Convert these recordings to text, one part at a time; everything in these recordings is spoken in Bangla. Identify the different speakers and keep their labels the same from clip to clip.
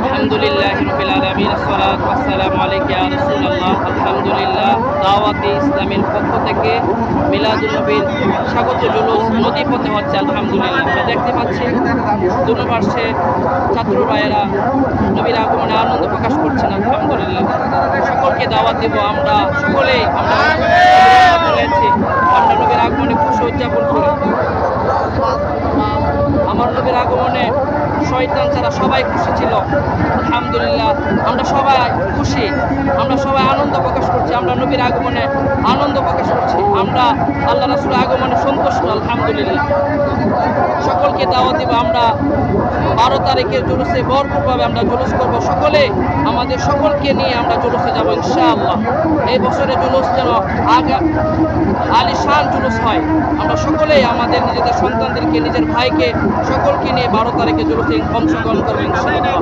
Speaker 1: আলহামদুলিল্লাহ রবিল আলমিন সালাত আসসালামু আলাইকা ইয়া রাসূলুল্লাহ, আলহামদুলিল্লাহ। দাওয়াতে ইসলামের পক্ষ থেকে মিলাদুল স্বাগত জুলুস নদী পথে হচ্ছে আলহামদুলিল্লাহ। দেখতে পাচ্ছি দুটো পার্শ্বে ছাত্র ভাইয়েরা আগমনে আনন্দ প্রকাশ করছেন, আলহামদুলিল্লাহ। সকলকে দাওয়াত দেব আমরা, সকলেই আমরা রয়েছি আমরা নবীর আগমনে খুশি উদযাপন করি। আমার নবীর আগমনে শয়তান ছাড়া সবাই খুশি ছিল। আলহামদুলিল্লাহ, আমরা সবাই খুশি। আমরা সবাই আনন্দ প্রকাশ করছি। আমরা নবীর আগমনে আনন্দ প্রকাশ করছি। আমরা আল্লাহ রাসুলের আগমনে সন্তুষ্ট আলহামদুলিল্লাহ। সকলকে দাওয়াত দিব আমরা বারো তারিখের জুলুসে ভরপুরভাবে আমরা জুলুস করব। সকলে আমাদের সকলকে নিয়ে আমরা জুলুসে যাব ইনশাআল্লাহ। এই বছরে জুলুস যেন আগা, আলিশান জুলুস হয়। আমরা সকলেই আমাদের নিজেদের সন্তানদেরকে, নিজের ভাইকে সকলকে নিয়ে বারো তারিখে জুলুসে অংশগ্রহণ করব ইনশাআল্লাহ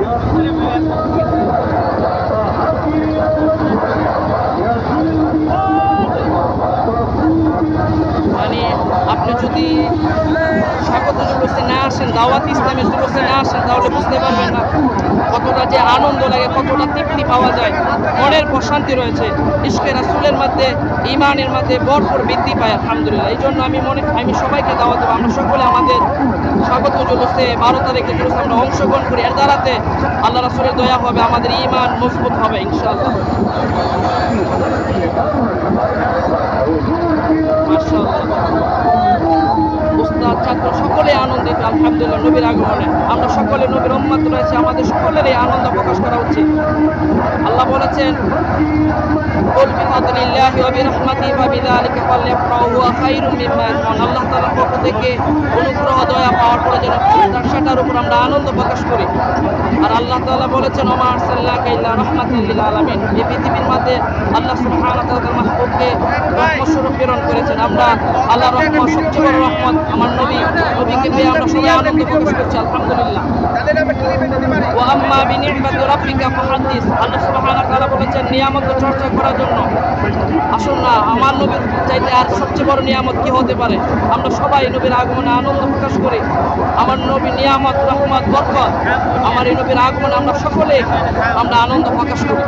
Speaker 1: মানে আপনি যদি স্বাগত জুলুসে না আসেন, দাওয়াত ইসলামের জুলুসে না আসেন, তাহলে বুঝতে পারবেন না কতটা যে আনন্দ লাগে, কতটা তৃপ্তি পাওয়া যায়। মনের প্রশান্তি রয়েছে। ইস্কের রাসুলের মধ্যে ইমানের মধ্যে ভরপুর বৃদ্ধি পায়, আলহামদুলিল্লাহ। এই জন্য আমি মনে, আমি সবাইকে দাওয়াত দেবো। আমরা সকলে আমাদের স্বাগত জুলুসে, বারো তারিখে জুলুসে আমরা অংশগ্রহণ করি। এর দ্বারাতে আল্লাহ রাসুলের দয়া হবে, আমাদের ইমান মজবুত হবে, ইনশাআল্লাহ। আলহামদুলিল্লাহ নবীর আগমনে। আমরা সকলে নবীর উন্মাত রয়েছে, আমাদের সকলেরই আনন্দ প্রকাশ করা উচিত। আল্লাহ বলেছেন আল্লাহ অনুগ্রহ পাওয়ার সেটার উপর আমরা আনন্দ প্রকাশ করি। আর আল্লাহ তালা বলেছেন এই পৃথিবীর মধ্যে আল্লাহ ওয়া তাআলা মাহবুবকে রহমত স্বরূপ প্রেরণ করেছেন। আমরা আল্লাহ রহমত সবচেয়ে বড় রহমত, আমার নবী, নবীকে পেয়ে আমরা সবাই আনন্দ প্রকাশ করছি, আলহামদুলিল্লাহ। বলেছেন, নিয়ামত চর্চা করার জন্য। আসুন না, আমার নবীর চাইতে আর সবচেয়ে বড় নিয়ামত কি হতে পারে? আমরা সবাই নবীর আগমনে আনন্দ প্রকাশ করি। আমার নবী নিয়ামত, রহমত আমার এই নবীর আগমনে আমরা সকলে আমরা আনন্দ প্রকাশ করি।